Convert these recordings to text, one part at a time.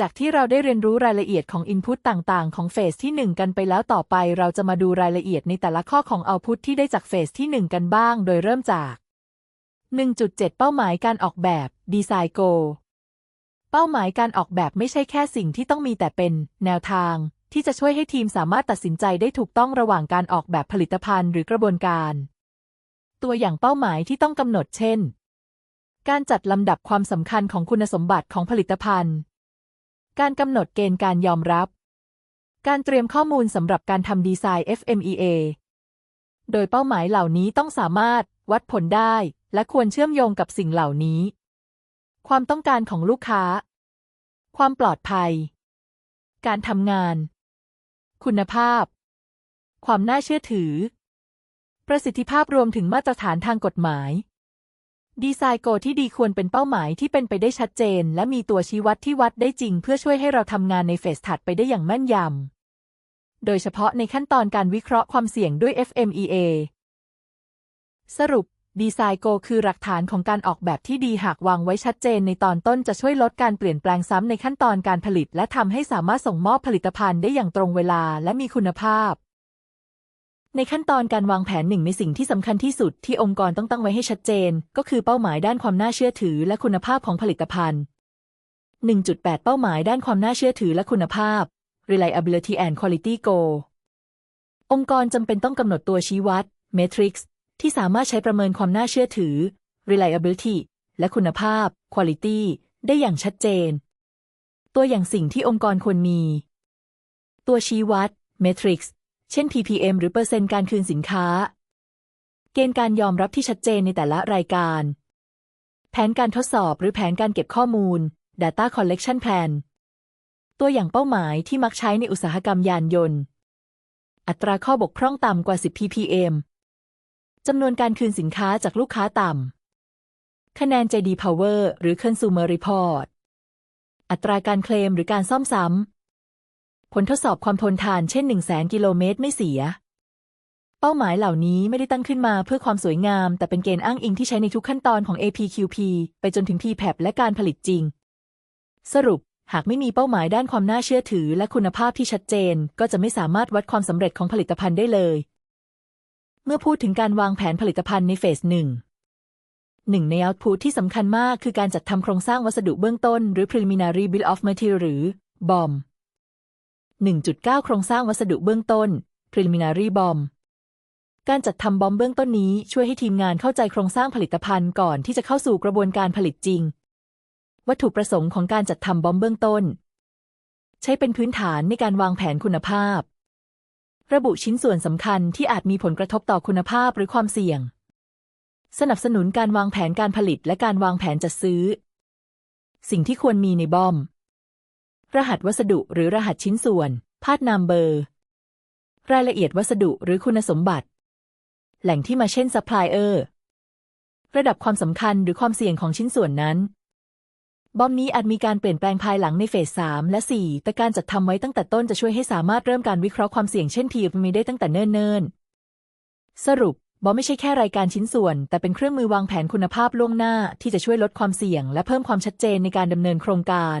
จากที่เราได้เรียนรู้รายละเอียดของ Input ต่าง ๆ ของเฟสที่ 1 กันไปแล้วต่อไป เราจะมาดูรายละเอียดในแต่ละข้อของ Output ที่ได้จากเฟสที่ 1 กันบ้าง โดยเริ่มจาก 1.7 เป้าหมายการออกแบบ Design Goal เป้าหมายการออกแบบไม่ใช่แค่สิ่งที่ต้องมีแต่เป็น แนวทาง ที่จะช่วยให้ทีมสามารถตัดสินใจได้ถูกต้องระหว่างการออกแบบผลิตภัณฑ์หรือกระบวนการ ตัวอย่างเป้าหมายที่ต้องกำหนดเช่น การจัดลำดับความสำคัญของคุณสมบัติของผลิตภัณฑ์ การกำหนดเกณฑ์การยอมรับ การเตรียมข้อมูลสำหรับการทำดีไซน์ FMEA โดยเป้าหมายเหล่านี้ต้องสามารถวัดผลได้ และควรเชื่อมโยงกับสิ่งเหล่านี้ ความต้องการของลูกค้า ความปลอดภัย การทำงาน คุณภาพ ความน่าเชื่อถือ ประสิทธิภาพรวมถึงมาตรฐานทางกฎหมาย ดีไซน์โกที่ดีควรเป็นเป้าหมายที่เป็นไปได้ชัดเจน และมีตัวชี้วัดที่วัดได้จริง เพื่อช่วยให้เราทำงานในเฟสถัดไปได้อย่างแม่นยำ โดยเฉพาะในขั้นตอนการวิเคราะห์ความเสี่ยงด้วย FMEA สรุป ดีไซน์โกคือหลักฐานของการออกแบบที่ดีหากวางไว้ชัดเจนในตอนต้นจะช่วยลดการเปลี่ยนแปลงซ้ำในขั้นตอนการผลิต และทำให้สามารถส่งมอบผลิตภัณฑ์ได้อย่างตรงเวลาและมีคุณภาพ ในขั้นตอนการวางแผนหนึ่งในสิ่งที่สำคัญที่สุดที่องค์กรต้องตั้งไว้ให้ชัดเจน ก็คือเป้าหมายด้านความน่าเชื่อถือและคุณภาพของผลิตภัณฑ์ 1.8 เป้าหมายด้านความน่าเชื่อถือและคุณภาพ reliability and quality goal องค์กรจำเป็นต้องกำหนดตัวชี้วัด matrix ที่สามารถใช้ประเมินความน่าเชื่อถือ reliability และคุณภาพ quality ได้อย่างชัดเจน ตัวอย่างสิ่งที่องค์กรควรมี ตัวชี้วัด matrix เช่น ppm หรือเปอร์เซ็นต์การคืนสินค้า เกณฑ์การยอมรับที่ชัดเจนในแต่ละรายการ แผนการทดสอบหรือแผนการเก็บข้อมูล data collection plan ตัวอย่างเป้าหมายที่มักใช้ในอุตสาหกรรมยานยนต์ อัตราข้อบกพร่องต่ำกว่า 10 ppm จำนวนการคืนสินค้าจากลูกค้าต่ำ คะแนน JD Power หรือ Consumer Report อัตราการเคลมหรือการซ่อมซ้ำ ผลทดสอบความทนทานเช่น 1 0 0 0 0 0 กิโลเมตรไม่เสีย เป้าหมายเหล่านี้ไม่ได้ตั้งขึ้นมาเพื่อความสวยงาม แต่เป็นเกณฑ์อ้างอิงที่ใช้ในทุกขั้นตอนของ APQP ไปจนถึง PPAP และการผลิตจริง สรุป หากไม่มีเป้าหมายด้านความน่าเชื่อถือ และคุณภาพที่ชัดเจน ก็จะไม่สามารถวัดความสำเร็จของผลิตภัณฑ์ได้เลย เมื่อพูดถึงการวางแผนผลิตภัณฑ์ในเฟสหนึ่งหนึ่งในเอาต์พุตที่สำคัญมากคือการจัดทำโครงสร้างวัสดุเบื้องต้น หรือ preliminary bill of material หรือ BOM 1.9 โครงสร้างวัสดุเบื้องต้น preliminary Bomb) การจัดทำบอมเบื้องต้นนี้ช่วยให้ทีมงานเข้าใจโครงสร้างผลิตภัณฑ์ก่อนที่จะเข้าสู่กระบวนการผลิตจริง วัตถุประสงค์ของการจัดทำบอมเบื้องต้น ใช้เป็นพื้นฐานในการวางแผนคุณภาพ ระบุชิ้นส่วนสำคัญที่อาจมีผลกระทบต่อคุณภาพหรือความเสี่ยง สนับสนุนการวางแผนการผลิตและการวางแผนจัดซื้อ สิ่งที่ควรมีในบอม รหัสวัสดุหรือรหัสชิ้นส่วน พาดนามเบอร์ รายละเอียดวัสดุหรือคุณสมบัติ แหล่งที่มาเช่นซัพพลายเออร์ ระดับความสำคัญหรือความเสี่ยงของชิ้นส่วนนั้น บอมนี้อาจมีการเปลี่ยนแปลงภายหลังในเฟส 3 และ 4 แต่การจัดทำไว้ตั้งแต่ต้นจะช่วยให้สามารถเริ่มการวิเคราะห์ความเสี่ยงเช่น PFM ได้ตั้งแต่เนิ่นๆ สรุปบอมไม่ใช่แค่รายการชิ้นส่วน แต่เป็นเครื่องมือวางแผนคุณภาพล่วงหน้าที่จะช่วยลดความเสี่ยง และเพิ่มความชัดเจนในการดำเนินโครงการ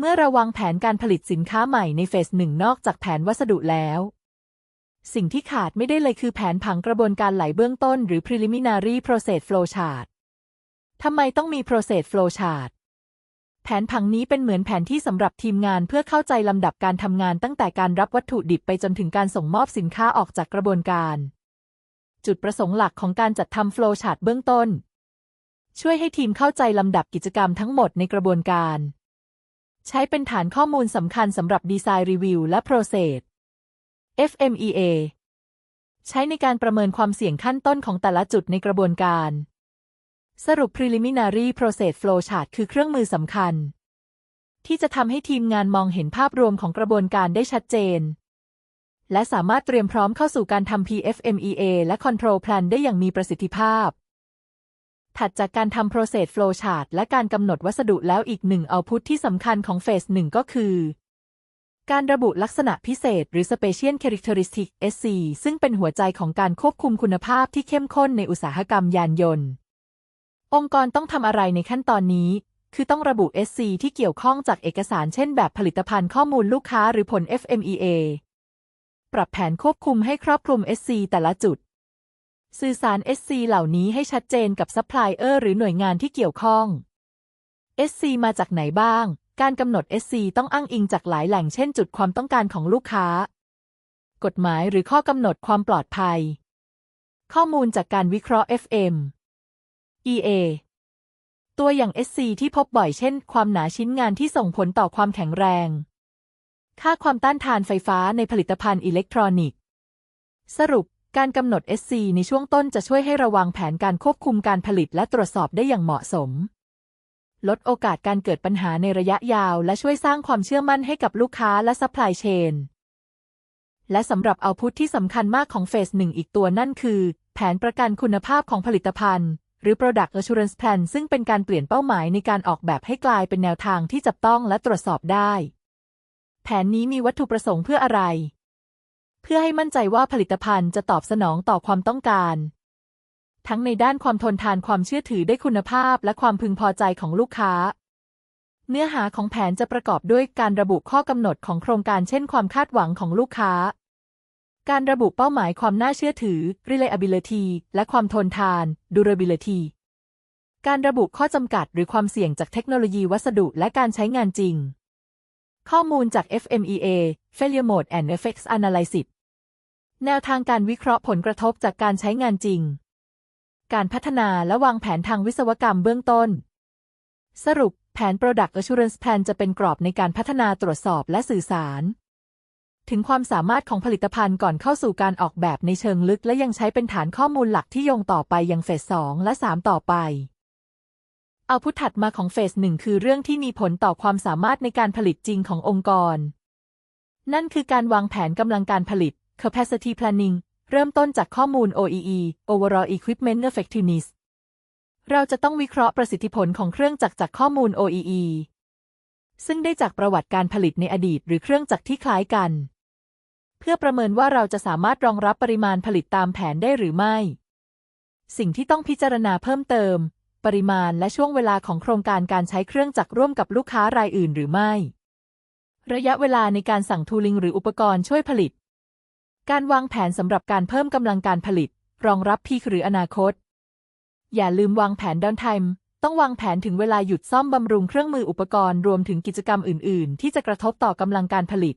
เมื่อราวางแผนการผลิตสินค้าใหม่ในเฟสหนึ่งนอกจากแผนวัสดุแล้ว สิ่งที่ขาดไม่ได้เลยคือแผนผังกระบวนการไหลเบื้องต้นหรือ preliminary process flow chart ทำไมต้องมี process flow chart แผนผังนี้เป็นเหมือนแผนที่สำหรับทีมงานเพื่อเข้าใจลำดับการทำงานตั้งแต่การรับวัตถุดิบไปจนถึงการส่งมอบสินค้าออกจากกระบวนการ จุดประสงค์หลักของการจัดทำโฟล์ชาร์ตเบื้องต้น ช่วยให้ทีมเข้าใจลำดับกิจกรรมทั้งหมดในกระบวนการ ใช้เป็นฐานข้อมูลสำคัญสำหรับดีไซน์รีวิวและโปรเซส FMEA ใช้ในการประเมินความเสี่ยงขั้นต้นของแต่ละจุดในกระบวนการ สรุป preliminary process flow chart คือเครื่องมือสำคัญ ที่จะทำให้ทีมงานมองเห็นภาพรวมของกระบวนการได้ชัดเจน และสามารถเตรียมพร้อมเข้าสู่การทำ PFMEA และ Control Plan ได้อย่างมีประสิทธิภาพ ถัดจากการทำ process flow chart และการกำหนดวัสดุแล้วอีกหนึ่งเอาพุทที่สำคัญของเฟสหนึ่งก็คือ การระบุลักษณะพิเศษหรือ Special Characteristic SC ซึ่งเป็นหัวใจของการควบคุมคุณภาพที่เข้มข้นในอุตสาหกรรมยานยนต์ องค์กรต้องทำอะไรในขั้นตอนนี้ คือต้องระบุ SC ที่เกี่ยวข้องจากเอกสารเช่นแบบผลิตภัณฑ์ข้อมูลลูกค้าหรือผล FMEA ปรับแผนควบคุมให้ครอบคลุม SC แต่ละจุด สื่อสาร SC เหล่านี้ให้ชัดเจนกับซัพพลายเออร์หรือหน่วยงานที่เกี่ยวข้อง SC มาจากไหนบ้าง การกำหนด SC ต้องอ้างอิงจากหลายแหล่งเช่นจุดความต้องการของลูกค้า กฎหมายหรือข้อกำหนดความปลอดภัย ข้อมูลจากการวิเคราะห์ FM EA ตัวอย่าง SC ที่พบบ่อยเช่น ความหนาชิ้นงานที่ส่งผลต่อความแข็งแรง ค่าความต้านทานไฟฟ้าในผลิตภัณฑ์อิเล็กทรอนิกส์ สรุป การกำหนด SC ในช่วงต้นจะช่วยให้ระวังแผนการควบคุมการผลิตและตรวจสอบได้อย่างเหมาะสม ลดโอกาสการเกิดปัญหาในระยะยาว และช่วยสร้างความเชื่อมั่นให้กับลูกค้าและซัพพลายเชน และสำหรับเอาพุทที่สำคัญมากของเฟสหนึ่งอีกตัวนั่นคือ แผนประกันคุณภาพของผลิตภัณฑ์ หรือ Product Assurance Plan ซึ่งเป็นการเปลี่ยนเป้าหมายในการออกแบบให้กลายเป็นแนวทางที่จับต้องและตรวจสอบได้ แผนนี้มีวัตถุประสงค์เพื่ออะไร เพื่อให้มั่นใจว่าผลิตภัณฑ์จะตอบสนองต่อความต้องการ ทั้งในด้านความทนทานความเชื่อถือได้คุณภาพ และความพึงพอใจของลูกค้า เนื้อหาของแผนจะประกอบด้วยการระบุข้อกำหนดของโครงการเช่น ความคาดหวังของลูกค้า การระบุเป้าหมายความน่าเชื่อถือ reliability และความทนทาน durability การระบุข้อจำกัดหรือความเสี่ยงจากเทคโนโลยีวัสดุและการใช้งานจริง ข้อมูลจาก FMEA Failure Mode and Effects Analysis แนวทางการวิเคราะห์ผลกระทบจากการใช้งานจริง การพัฒนาและวางแผนทางวิศวกรรมเบื้องต้น สรุป แผน Product Assurance Plan จะเป็นกรอบในการพัฒนาตรวจสอบและสื่อสาร ถึงความสามารถของผลิตภัณฑ์ก่อนเข้าสู่การออกแบบในเชิงลึก และยังใช้เป็นฐานข้อมูลหลักที่โยงต่อไปยังเฟส2และ 3 ต่อไป เอาพุทถัดมาของเฟส1คือเรื่องที่มีผลต่อความสามารถในการผลิตจริงขององค์กร นั่นคือการวางแผนกำลังการผลิต capacity planning เริ่มต้นจากข้อมูล OEE overall equipment effectiveness เราจะต้องวิเคราะห์ประสิทธิผลของเครื่องจักรจากข้อมูล OEE ซึ่งได้จากประวัติการผลิตในอดีตหรือเครื่องจักรที่คล้ายกัน เพื่อประเมินว่าเราจะสามารถรองรับปริมาณผลิตตามแผนได้หรือไม่ สิ่งที่ต้องพิจารณาเพิ่มเติม ปริมาณและช่วงเวลาของโครงการการใช้เครื่องจักรร่วมกับลูกค้ารายอื่นหรือไม่ ระยะเวลาในการสั่งทูลิงหรืออุปกรณ์ช่วยผลิต การวางแผนสำหรับการเพิ่มกำลังการผลิต รองรับพีคหรืออนาคต อย่าลืมวางแผนดอนไทม์ต้องวางแผนถึงเวลาหยุดซ่อมบำรุงเครื่องมืออุปกรณ์รวมถึงกิจกรรมอื่น ๆ ที่จะกระทบต่อกำลังการผลิต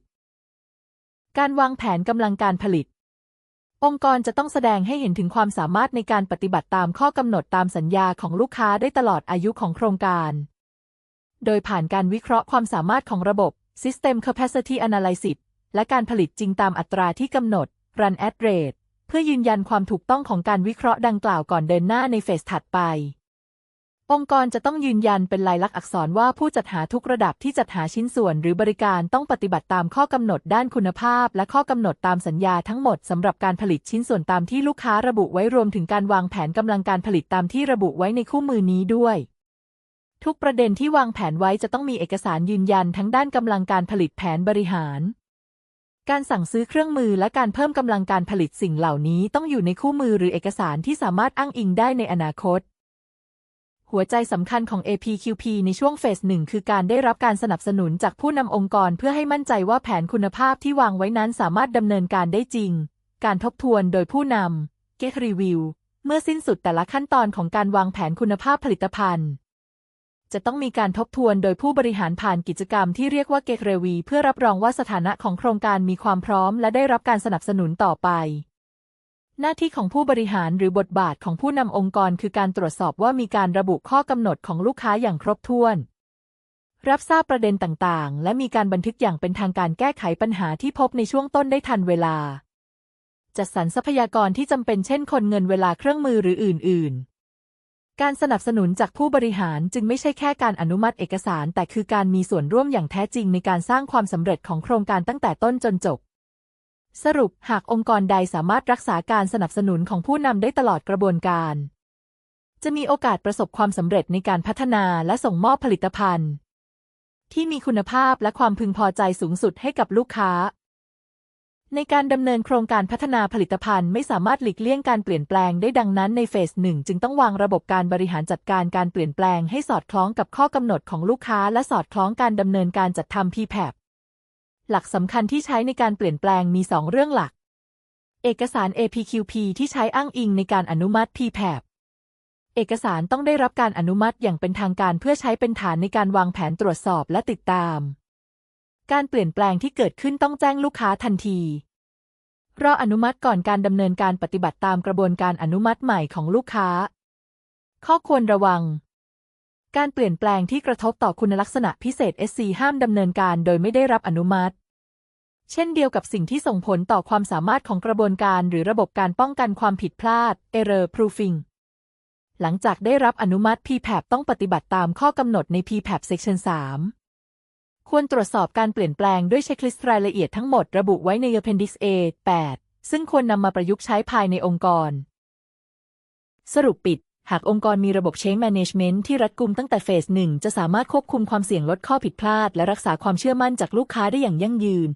การวางแผนกำลังการผลิต องค์กรจะต้องแสดงให้เห็นถึงความสามารถในการปฏิบัติตามข้อกำหนดตามสัญญาของลูกค้าได้ตลอดอายุของโครงการ โดยผ่านการวิเคราะห์ความสามารถของระบบ System Capacity Analysis และการผลิตจริงตามอัตราที่กำหนด Run at Rate เพื่อยืนยันความถูกต้องของการวิเคราะห์ดังกล่าวก่อนเดินหน้าในเฟสถัดไป องค์กรจะต้องยืนยันเป็นลายลักษณ์อักษรว่าผู้จัดหาทุกระดับที่จัดหาชิ้นส่วนหรือบริการต้องปฏิบัติตามข้อกำหนดด้านคุณภาพ และข้อกำหนดตามสัญญาทั้งหมดสำหรับการผลิตชิ้นส่วนตามที่ลูกค้าระบุไว้รวมถึงการวางแผนกำลังการผลิตตามที่ระบุไว้ในคู่มือนี้ด้วยทุกประเด็นที่วางแผนไว้จะต้องมีเอกสารยืนยันทั้งด้านกำลังการผลิตแผนบริหาร การสั่งซื้อเครื่องมือและการเพิ่มกำลังการผลิตสิ่งเหล่านี้ต้องอยู่ในคู่มือหรือเอกสารที่สามารถอ้างอิงได้ในอนาคต หัวใจสำคัญของ APQP ในช่วงเฟสหนึ่งคือการได้รับการสนับสนุนจากผู้นำองค์กรเพื่อให้มั่นใจว่าแผนคุณภาพที่วางไว้นั้นสามารถดำเนินการได้จริง การทบทวนโดยผู้นำ Get Review เมื่อสิ้นสุดแต่ละขั้นตอนของการวางแผนคุณภาพผลิตภัณฑ์ จะต้องมีการทบทวนโดยผู้บริหารผ่านกิจกรรมที่เรียกว่าเก r เรวี เพื่อรับรองว่าสถานะของโครงการมีความพร้อมและได้รับการสนับสนุนต่อไป หน้าที่ของผู้บริหารหรือบทบาทของผู้นำองค์กรคือการตรวจสอบว่ามีการระบุข้อกำหนดของลูกค้าอย่างครบถ้วน รับทราบประเด็นต่างๆ และมีการบันทึกอย่างเป็นทางการแก้ไขปัญหาที่พบในช่วงต้นได้ทันเวลา จัดสรรทรัพยากรที่จำเป็นเช่นคนเงินเวลาเครื่องมือหรืออื่น ๆ การสนับสนุนจากผู้บริหารจึงไม่ใช่แค่การอนุมัติเอกสาร แต่คือการมีส่วนร่วมอย่างแท้จริงในการสร้างความสำเร็จของโครงการตั้งแต่ต้นจนจบ สรุปหากองค์กรใดสามารถรักษาการสนับสนุนของผู้นำได้ตลอดกระบวนการ จะมีโอกาสประสบความสำเร็จในการพัฒนาและส่งมอบผลิตภัณฑ์ ที่มีคุณภาพและความพึงพอใจสูงสุดให้กับลูกค้า ในการดำเนินโครงการพัฒนาผลิตภัณฑ์ไม่สามารถหลีกเลี่ยงการเปลี่ยนแปลงได้ดังนั้นในเฟสหนึ่งจึงต้องวางระบบการบริหารจัดการการเปลี่ยนแปลงให้สอดคล้องกับข้อกำหนดของลูกค้า และสอดคล้องการดำเนินการจัดทำ PPAP หลักสำคัญที่ใช้ในการเปลี่ยนแปลงมี 2 เรื่องหลัก เอกสาร APQP ที่ใช้อ้างอิงในการอนุมัติ PPAP เอกสารต้องได้รับการอนุมัติอย่างเป็นทางการเพื่อใช้เป็นฐานในการวางแผนตรวจสอบและติดตาม การเปลี่ยนแปลงที่เกิดขึ้นต้องแจ้งลูกค้าทันที รออนุมัติก่อนการดำเนินการปฏิบัติตามกระบวนการอนุมัติใหม่ของลูกค้า ข้อควรระวัง การเปลี่ยนแปลงที่กระทบต่อคุณลักษณะพิเศษ SC ห้ามดำเนินการโดยไม่ได้รับอนุมัติ เช่นเดียวกับสิ่งที่ส่งผลต่อความสามารถของกระบวนการหรือระบบการป้องกันความผิดพลาด error proofing หลังจากได้รับอนุมัติ PPAP ต้องปฏิบัติตามข้อกำหนดใน PPAP Section 3 ควรตรวจสอบการเปลี่ยนแปลงด้วยเช็คลิสต์รายละเอียดทั้งหมดระบุไว้ใน Appendix A 8 ซึ่งควรนำมาประยุกต์ใช้ภายในองค์กร สรุปปิด หากองค์กรมีระบบ Change Management ที่รัดกุมตั้งแต่เฟสหนึ่งจะสามารถควบคุมความเสี่ยงลดข้อผิดพลาด และรักษาความเชื่อมั่นจากลูกค้าได้อย่างยั่งยืน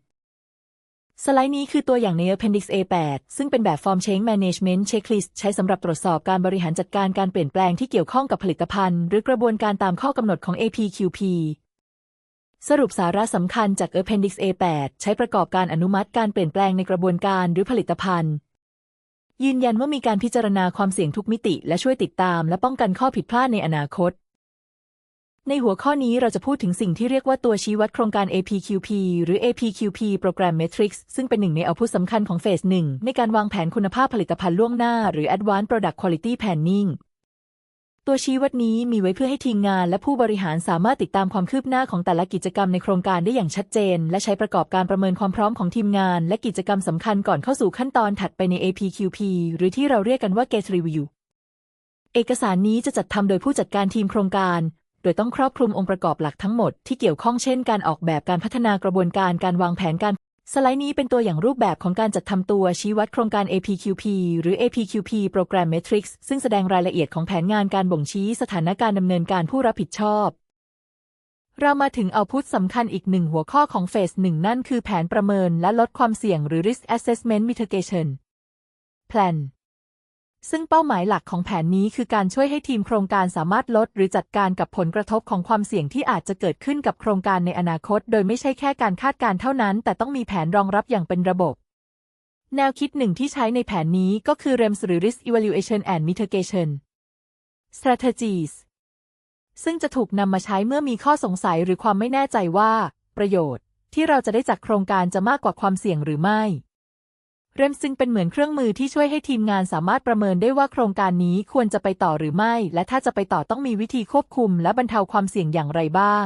สไลด์นี้คือตัวอย่างใน Appendix A8 ซึ่งเป็นแบบ Form Change Management Checklist ใช้สำหรับตรวจสอบการบริหารจัดการการเปลี่ยนแปลงที่เกี่ยวข้องกับผลิตภัณฑ์ หรือกระบวนการตามข้อกำหนดของ APQP สรุปสาระสำคัญจาก Appendix A8 ใช้ประกอบการอนุมัติการเปลี่ยนแปลงในกระบวนการหรือผลิตภัณฑ์ ยืนยันว่ามีการพิจารณาความเสี่ยงทุกมิติ และช่วยติดตาม และป้องกันข้อผิดพลาดในอนาคต ในหัวข้อนี้เราจะพูดถึงสิ่งที่เรียกว่าตัวชี้วัดโครงการ APQP หรือ APQP Program Metrics ซึ่งเป็นหนึ่งในเอาพุตสำคัญของเฟสหนึ่งในการวางแผนคุณภาพผลิตภัณฑ์ล่วงหน้า หรือ Advanced Product Quality Planning ตัวชี้วัดนี้มีไว้เพื่อให้ทีมงานและผู้บริหารสามารถติดตามความคืบหน้าของแต่ละกิจกรรมในโครงการได้อย่างชัดเจน และใช้ประกอบการประเมินความพร้อมของทีมงาน และกิจกรรมสำคัญก่อนเข้าสู่ขั้นตอนถัดไปใน APQP หรือที่เราเรียกกันว่า Gate Review เอกสารนี้จะจัดทำโดยผู้จัดการทีมโครงการ โดยต้องครอบคลุมองค์ประกอบหลักทั้งหมดที่เกี่ยวข้องเช่น การออกแบบการพัฒนากระบวนการการวางแผนการ สไลด์นี้เป็นตัวอย่างรูปแบบของการจัดทำตัวชี้วัดโครงการ APQP หรือ APQP Program Matrix ซึ่งแสดงรายละเอียดของแผนงานการบ่งชี้สถานการณ์ดำเนินการผู้รับผิดชอบ เรามาถึงเอาพุทสำคัญอีกหนึ่งหัวข้อของเฟสหนึ่งนั่นคือแผนประเมินและลดความเสี่ยงหรือ Risk Assessment Mitigation Plan ซึ่งเป้าหมายหลักของแผนนี้คือการช่วยให้ทีมโครงการสามารถลดหรือจัดการกับผลกระทบของความเสี่ยงที่อาจจะเกิดขึ้นกับโครงการในอนาคต โดยไม่ใช่แค่การคาดการณ์เท่านั้น แต่ต้องมีแผนรองรับอย่างเป็นระบบ แนวคิดหนึ่งที่ใช้ในแผนนี้ก็คือ REMS หรือ Risk Evaluation and Mitigation Strategies ซึ่งจะถูกนำมาใช้เมื่อมีข้อสงสัยหรือความไม่แน่ใจว่า ประโยชน์ ที่เราจะได้จากโครงการจะมากกว่าความเสี่ยงหรือไม่ เรมซึ่งเป็นเหมือนเครื่องมือที่ช่วยให้ทีมงานสามารถประเมินได้ว่าโครงการนี้ควรจะไปต่อหรือไม่ และถ้าจะไปต่อต้องมีวิธีควบคุมและบรรเทาความเสี่ยงอย่างไรบ้าง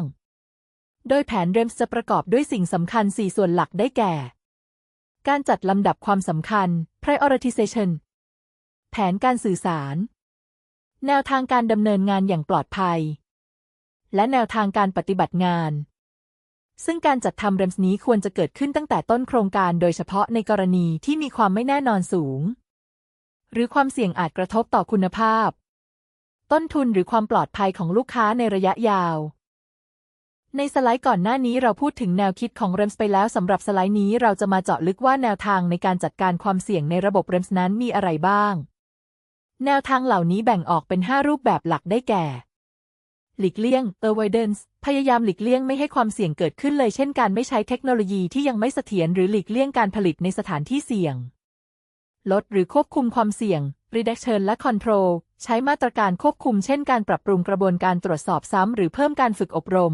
โดยแผนเรมจะประกอบด้วยสิ่งสำคัญ 4 ส่วนหลักได้แก่ การจัดลำดับความสำคัญ prioritization แผนการสื่อสาร แนวทางการดำเนินงานอย่างปลอดภัย และแนวทางการปฏิบัติงาน ซึ่งการจัดทำเรมส์นี้ควรจะเกิดขึ้นตั้งแต่ต้นโครงการโดยเฉพาะในกรณีที่มีความไม่แน่นอนสูง หรือความเสี่ยงอาจกระทบต่อคุณภาพ ต้นทุนหรือความปลอดภัยของลูกค้าในระยะยาว ในสไลด์ก่อนหน้านี้เราพูดถึงแนวคิดของเรมส์ไปแล้วสำหรับสไลด์นี้เราจะมาเจาะลึกว่าแนวทางในการจัดการความเสี่ยงในระบบเรมส์นั้นมีอะไรบ้าง แนวทางเหล่านี้แบ่งออกเป็น 5 รูปแบบหลักได้แก่ หลีกเลี่ยง avoidance พยายามหลีกเลี่ยงไม่ให้ความเสี่ยงเกิดขึ้นเลยเช่นการไม่ใช้เทคโนโลยีที่ยังไม่เสถียรหรือหลีกเลี่ยงการผลิตในสถานที่เสี่ยง ลดหรือควบคุมความเสี่ยง reduction และ control ใช้มาตรการควบคุมเช่นการปรับปรุงกระบวนการตรวจสอบซ้ำหรือเพิ่มการฝึกอบรม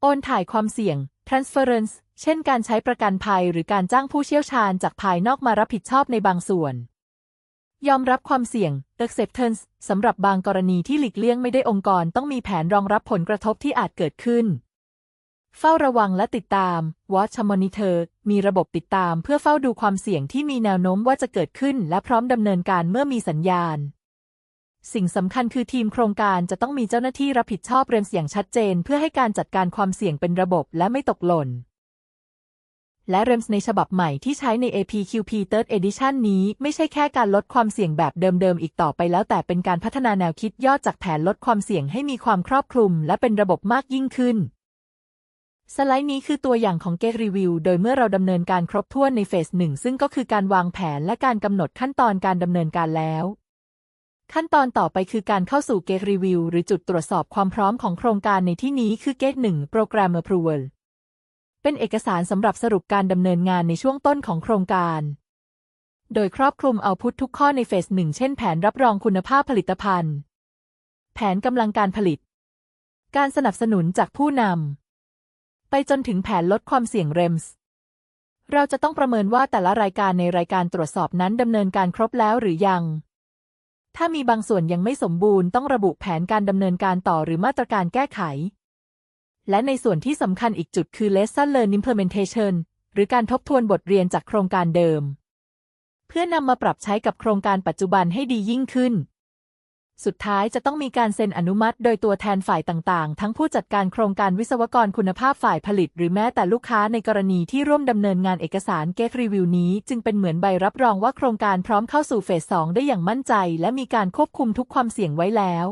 โอนถ่ายความเสี่ยง transference เช่นการใช้ประกันภัยหรือการจ้างผู้เชี่ยวชาญจากภายนอกมารับผิดชอบในบางส่วน ยอมรับความเสี่ยง acceptance สำหรับบางกรณีที่หลีกเลี่ยงไม่ได้องค์กรต้องมีแผนรองรับผลกระทบที่อาจเกิดขึ้น เฝ้าระวังและติดตาม watch monitor มีระบบติดตามเพื่อเฝ้าดูความเสี่ยงที่มีแนวโน้มว่าจะเกิดขึ้น และพร้อมดำเนินการเมื่อมีสัญญาณ สิ่งสำคัญคือทีมโครงการจะต้องมีเจ้าหน้าที่รับผิดชอบเรมเสี่ยงชัดเจน เพื่อให้การจัดการความเสี่ยงเป็นระบบและไม่ตกหล่น และเรมส์ในฉบับใหม่ที่ใช้ใน APQP Third Edition นี้ไม่ใช่แค่การลดความเสี่ยงแบบเดิมๆ อีกต่อไปแล้วแต่เป็นการพัฒนาแนวคิดยอดจากแผนลดความเสี่ยงให้มีความครอบคลุม และเป็นระบบมากยิ่งขึ้น สไลด์นี้คือตัวอย่างของ Get Review โดยเมื่อเราดำเนินการครบถ้วนในเฟสหนึ่งซึ่งก็คือการวางแผนและการกำหนดขั้นตอนการดำเนินการแล้วขั้นตอนต่อไปคือการเข้าสู่ Get Review หรือจุดตรวจสอบความพร้อมของโครงการในที่นี้คือ Get 1 Program Approval เป็นเอกสารสำหรับสรุปการดำเนินงานในช่วงต้นของโครงการ โดยครอบคลุมเอาพุททุกข้อในเฟสหนึ่งเช่นแผนรับรองคุณภาพผลิตภัณฑ์ แผนกำลังการผลิต การสนับสนุนจากผู้นำ ไปจนถึงแผนลดความเสี่ยงเรมส์เราจะต้องประเมินว่าแต่ละรายการในรายการตรวจสอบนั้นดำเนินการครบแล้วหรือยัง ถ้ามีบางส่วนยังไม่สมบูรณ์ต้องระบุแผนการดำเนินการต่อหรือมาตรการแก้ไข และในส่วนที่สำคัญอีกจุดคือ Lesson Learned Implementation หรือการทบทวนบทเรียนจากโครงการเดิม เพื่อนำมาปรับใช้กับโครงการปัจจุบันให้ดียิ่งขึ้น สุดท้ายจะต้องมีการเซ็นอนุมัติโดยตัวแทนฝ่ายต่างๆ ทั้งผู้จัดการโครงการวิศวกรคุณภาพฝ่ายผลิต หรือแม้แต่ลูกค้าในกรณีที่ร่วมดำเนินงานเอกสาร Get Review นี้ จึงเป็นเหมือนใบรับรองว่าโครงการพร้อมเข้าสู่เฟส 2 ได้อย่างมั่นใจ และมีการควบคุมทุกความเสี่ยงไว้แล้ว